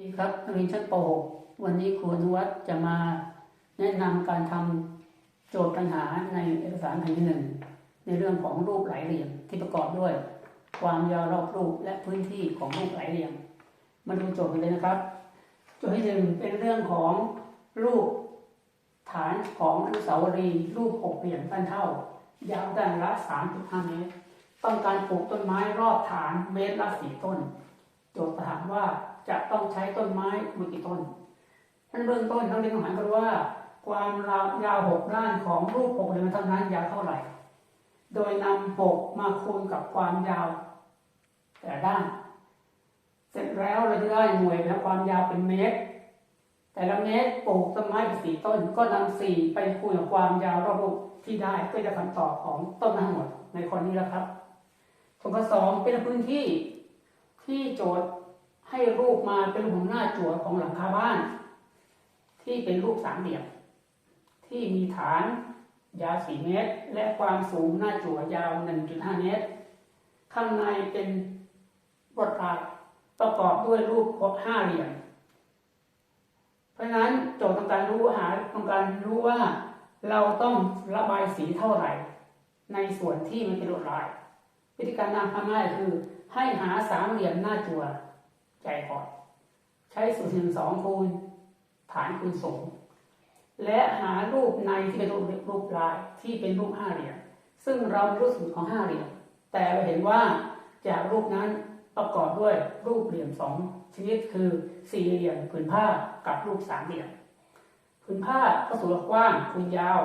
ดีครับนักเรียนชั้นป .6 วันนี้ครูอนุวัฒน์จะมาแนะนำการทำโจทย์ปัญหาในเอกสารแผ่นที่หนึ่งในเรื่องของรูปหลายเหลี่ยมที่ประกอบด้วย ความยาวรอบรูปและพื้นที่ของรูปหลายเหลี่ยม มาดูโจทย์กันเลยนะครับ โจทย์ที่หนึ่งเป็นเรื่องของรูปฐานของอนุสาวรีย์รูปหกเหลี่ยมด้านเท่า ยาวด้านละ3.5เมตร ต้องการปลูกต้นไม้รอบฐานเมตรละสี่ต้น โจทย์ถามว่าจะต้องใช้ต้นไม้มือกี่ต้นท่านเบื้องต้นต้องเรียนต้องหากันว่า ความยาวหกด้านของรูปหกเหลี่ยมเท่านั้นยาวเท่าไหร่ โดยนำหกมาคูณกับความยาว แต่ด้าน เสร็จแล้วเราจะได้หน่วยและความยาวเป็นเมตร แต่ละเมตรปลูกต้นไม้สี่ต้น ก็นำสี่ไปคูณกับความยาวรอบรูปที่ได้ก็จะคำตอบของต้นทั้งหมดในข้อนี้แล้วครับข้อสองเป็นพื้นที่ ที่โจทย์ให้รูปมาเป็นรูปของหน้าจั่วของหลังคาบ้าน ที่เป็นรูปสามเหลี่ยมที่มีฐานยาว 4 เมตร และความสูงหน้าจั่วยาว 1.5 เมตร ข้างในเป็นบทลาประกอบด้วยรูปครบห้าเหลี่ยม เพราะฉะนั้นโจทย์ต้องการรู้หาต้องการรู้ว่าเราต้องระบายสีเท่าไหร่ ในส่วนที่มันเป็นลวดลาย วิธีการนำทำง่ายคือให้หาสามเหลี่ยมหน้าจั่วใหญ่ก่อนใช้สูตรหนึ่งสองคูณฐานคูณสูงและหารูปในที่เป็นรูปรูปลายที่เป็นรูปห้าเหลี่ยมซึ่งเรารู้สูตรของห้าเหลี่ยมแต่เราเห็นว่าจากรูปนั้นประกอบด้วยรูปเหลี่ยมสองชนิดคือสี่เหลี่ยมผืนผ้ากับรูปสามเหลี่ยมผืนผ้าก็สูงกว้างคูณยาว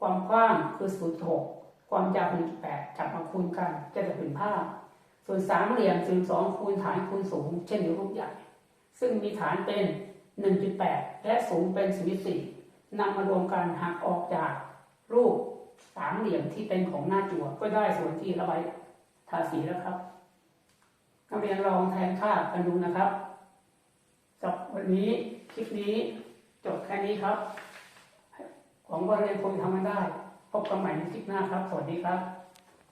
ความกว้างคือศูนย์หก ความยาวเป็นแปดจับมาคูณกันจะได้ผืนผ้าส่วนสามเหลี่ยมศูนย์สองคูณฐานคูณสูง เช่นในรูปใหญ่ ซึ่งมีฐานเป็น 1.8 และสูงเป็น0.4นำมารวมกันหักออกจากรูปสามเหลี่ยมที่เป็นของหน้าจั่วก็ได้ส่วนที่ระบายทาสีแล้วครับนักเรียนลองแทนค่ากันดูนะครับกับวันนี้คลิปนี้จบแค่นี้ครับ ของว่าเรียนคงทำมันได้ พบกันใหม่ในคลิปหน้าครับ สวัสดีครับ